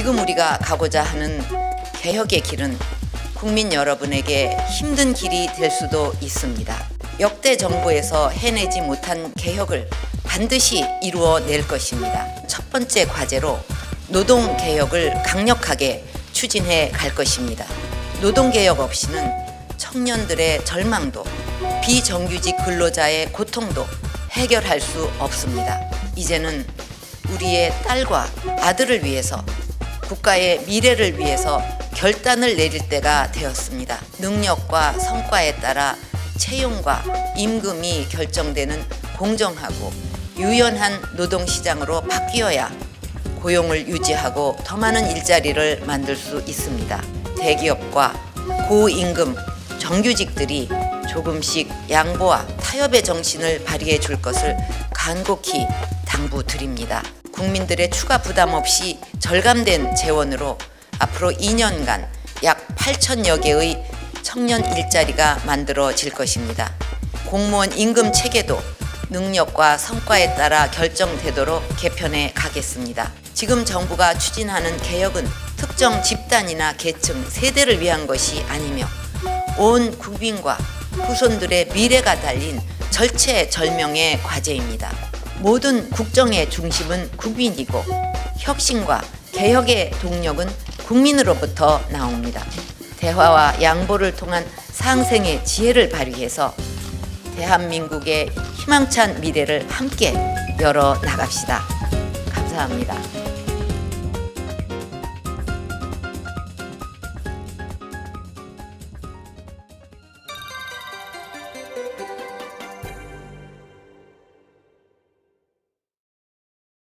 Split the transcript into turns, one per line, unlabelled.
지금 우리가 가고자 하는 개혁의 길은 국민 여러분에게 힘든 길이 될 수도 있습니다. 역대 정부에서 해내지 못한 개혁을 반드시 이루어낼 것입니다. 첫 번째 과제로 노동 개혁을 강력하게 추진해 갈 것입니다. 노동 개혁 없이는 청년들의 절망도 비정규직 근로자의 고통도 해결할 수 없습니다. 이제는 우리의 딸과 아들을 위해서 국가의 미래를 위해서 결단을 내릴 때가 되었습니다. 능력과 성과에 따라 채용과 임금이 결정되는 공정하고 유연한 노동시장으로 바뀌어야 고용을 유지하고 더 많은 일자리를 만들 수 있습니다. 대기업과 고임금 정규직들이 조금씩 양보와 타협의 정신을 발휘해 줄 것을 간곡히 당부드립니다. 국민들의 추가 부담 없이 절감된 재원으로 앞으로 2년간 약 8천여 개의 청년 일자리가 만들어질 것입니다. 공무원 임금 체계도 능력과 성과에 따라 결정되도록 개편해 가겠습니다. 지금 정부가 추진하는 개혁은 특정 집단이나 계층, 세대를 위한 것이 아니며 온 국민과 후손들의 미래가 달린 절체절명의 과제입니다. 모든 국정의 중심은 국민이고 혁신과 개혁의 동력은 국민으로부터 나옵니다. 대화와 양보를 통한 상생의 지혜를 발휘해서 대한민국의 희망찬 미래를 함께 열어 나갑시다. 감사합니다.